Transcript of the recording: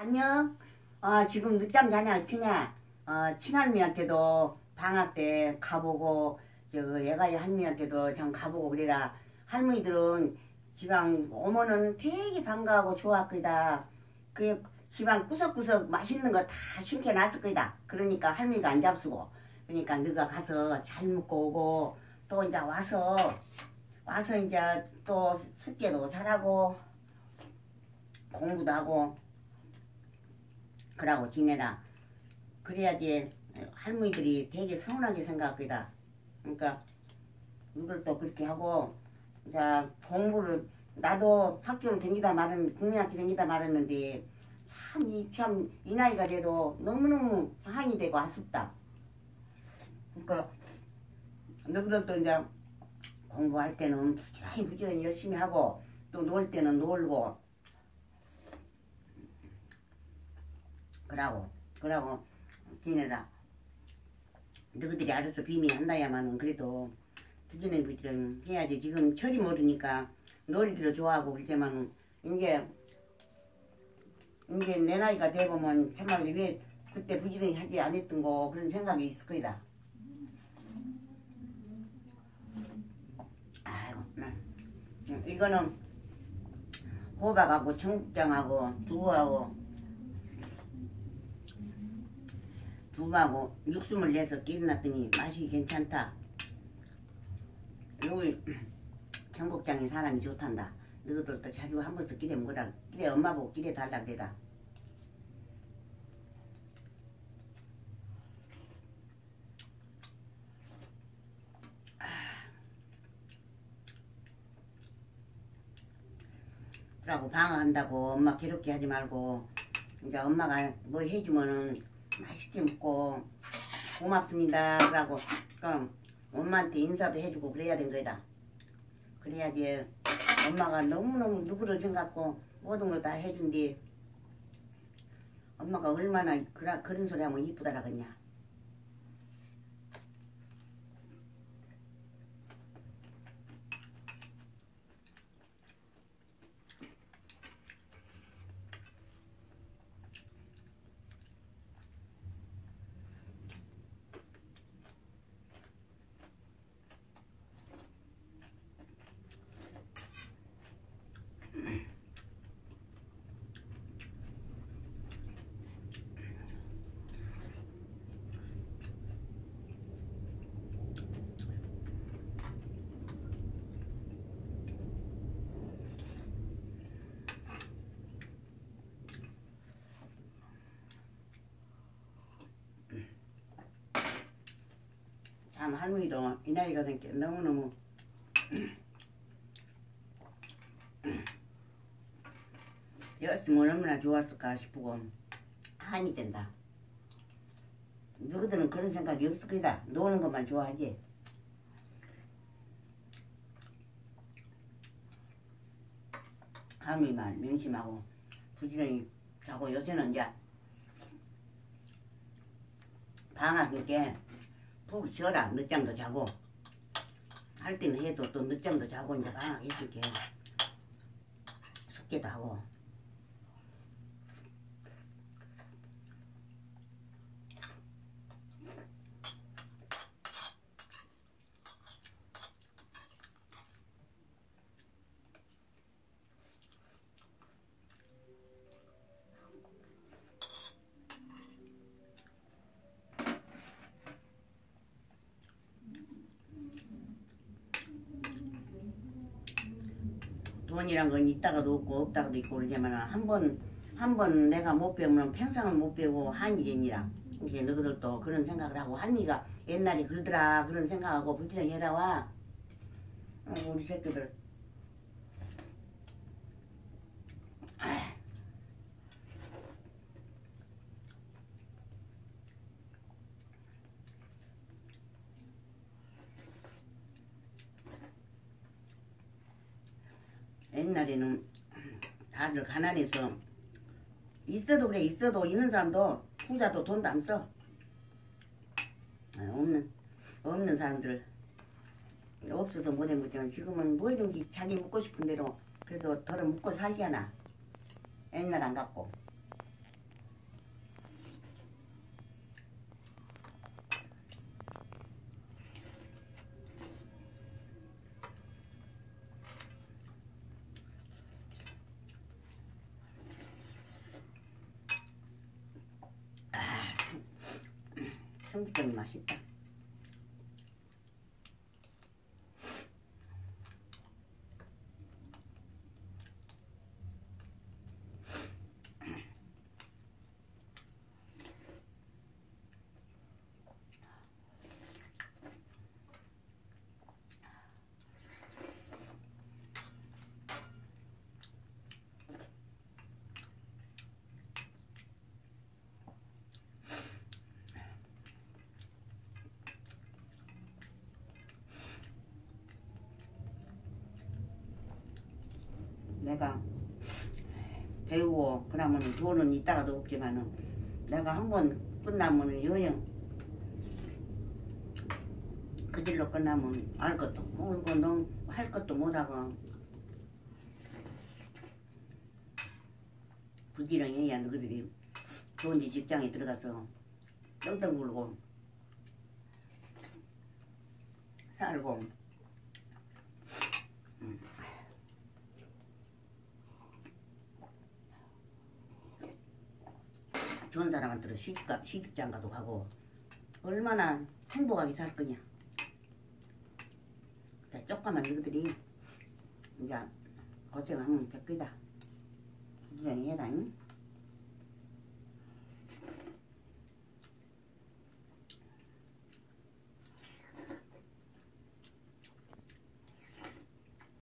안녕. 어, 지금 늦잠 자냐, 어쩌냐. 어, 친할미한테도 방학 때 가보고, 저, 애가이 할머니한테도 그냥 가보고 그래라. 할머니들은 지방 오면은 되게 반가워하고 좋았거다. 그 지방 구석구석 맛있는 거 다 신켜 놨을 거다. 그러니까 할머니가 안 잡수고. 그러니까 너가 가서 잘 먹고 오고, 또 이제 와서, 와서 이제 또 숙제도 잘하고, 공부도 하고, 그러고 지내라. 그래야지 할머니들이 되게 서운하게 생각하거다. 그러니까 이걸 또 그렇게 하고 자 공부를 나도 학교를 댕기다 말은 국민학교 댕기다 말았는데 참 이 참 이 나이가 돼도 너무너무 한이 되고 아쉽다. 그러니까 너희들도 이제 공부할 때는 부지런히 부지런히 열심히 하고 또 놀 때는 놀고 그러고 그러고 지내라. 너희들이 알아서 비밀 한다야만은 그래도 부지런히 부지런히 해야지. 지금 철이 모르니까 놀이기를 좋아하고 그러지만 이제 이제 내 나이가 돼보면 참말로 왜 그때 부지런히 하지 않았던 거 그런 생각이 있을 거다. 아이고, 나 이거는 호박하고 청국장하고 두부하고 두부하고 육수물 내서 끼워놨더니 맛이 괜찮다. 여기 청국장이 사람이 좋단다. 너희들도 자주 한 번씩 끼래 먹으라. 끼래 엄마 보고 끼래 달라 그래라. 그러고 방어한다고 엄마 괴롭게 하지 말고 이제 엄마가 뭐 해주면은 맛있게 먹고 고맙습니다. 그러고 그럼 엄마한테 인사도 해주고 그래야 된 거다. 그래야지 엄마가 너무너무 누구를 생각고 모든 걸 다 해준디 엄마가 얼마나 그라, 그런 소리 하면 이쁘다라겠냐 참 할머니도 이 나이가 된게 너무너무 였으면 얼마나 좋았을까 싶고 한이 된다. 너희들은 그런 생각이 없을 거다. 노는 것만 좋아하지. 할머니만 명심하고 부지런히 자고 요새는 이제 방학이니까 푹 쉬어라. 늦잠도 자고. 할 때는 해도 또 늦잠도 자고 이제 방학 있을게. 숙제도 하고 돈이란 건 있다가도 없고 없다가도 있고 그러지만 한번 한 번 내가 못 배우면 평생을 못 배우고 한이 되니라. 이제 너희들도 그런 생각을 하고 할미가 옛날에 그러더라 그런 생각하고 부지런히 해라와 어, 우리 새끼들 옛날에는 다들 가난해서 있어도 그래 있어도 있는 사람도 부자도 돈도 안 써. 아, 없는 없는 사람들 없어서 못해 못지만 지금은 뭐든지 자기 묵고 싶은 대로 그래도 덜어 묵고 살잖아. 옛날 안 갖고. 청주병이 내가 배우고 그러면 돈은 있다가도 없지만은 내가 한 번 끝나면 여행 그 길로 끝나면 알 것도 모르고 너할 것도 못하고 부지런해야 너희들이 좋은 집 직장에 들어가서 떵떵 굴고 살고 좋은 사람한테는 시집가, 시집장 가도 가고 얼마나 행복하게 살 거냐. 자, 조그만 너희들이 이제 고생하면 될 거다. 부지런히 해라. 응?